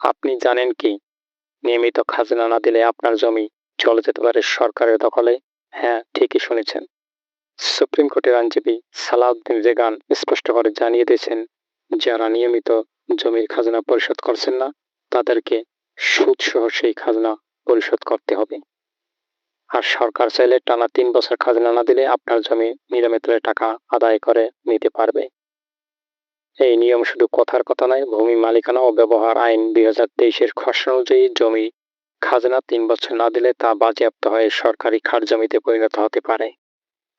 আপনি জানেন কি? নিয়মিত খাজনা না দিলে আপনার জমি চলে যেতে পারে সরকারের দখলে। হ্যাঁ ঠিকই শুনেছেন। সুপ্রিম কোর্টের আইনজীবী সালাউদ্দিন রেগান স্পষ্ট করে জানিয়ে দিয়েছেন, যারা নিয়মিত জমির খাজনা পরিশোধ করছেন না, তাদেরকে সুদ সহ সেই খাজনা পরিশোধ করতে হবে। আর সরকার চাইলে টানা তিন বছর খাজনা না দিলে আপনার জমি নিলামে টাকা আদায় করে নিতে পারবে। এই নিয়ম শুধু কথার কথা নয়, ভূমি মালিকানা ও ব্যবহার আইন দুই হাজার তেইশের খসড়া অনুযায়ী জমি খাজনা তিন বছর না দিলে তা বাজেয়াপ্ত হয়ে সরকারি খাট জমিতে পরিণত হতে পারে।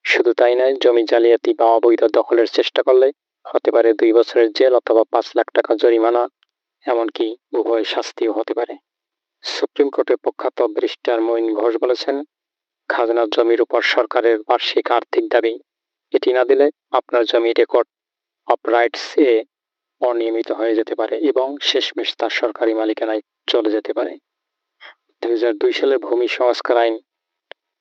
শুধু তাই নয়, জমি জালিয়াতি বা অবৈধ দখলের চেষ্টা করলে হতে পারে দুই বছরের জেল অথবা পাঁচ লাখ টাকা জরিমানা, এমনকি উভয় শাস্তিও হতে পারে। সুপ্রিম কোর্টের প্রখ্যাত ব্রিস্টার মঈন ঘোষ বলেছেন, খাজনা জমির উপর সরকারের বার্ষিক আর্থিক দাবি, এটি না দিলে আপনার জমি রেকর্ড অফ রাইটস এ অনিয়মিত হয়ে যেতে পারে এবং শেষমেশ তার সরকারি মালিকানায় চলে যেতে পারে। দুই সালের ভূমি সংস্কার আইন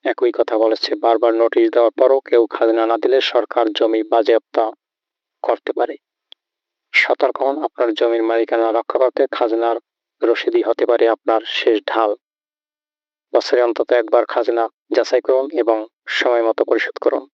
একই কথা বলেছে। বারবার নোটিশ দেওয়ার পরও কেউ খাজনা না দিলে সরকার জমি বাজেয়াপ্ত করতে পারে। সতর্ক হন, আপনার জমির মালিকানা রক্ষা করতে খাজনার রসিদি হতে পারে আপনার শেষ ঢাল। বছরে অন্তত একবার খাজনা যাচাই করুন এবং সময় মতো পরিশোধ করুন।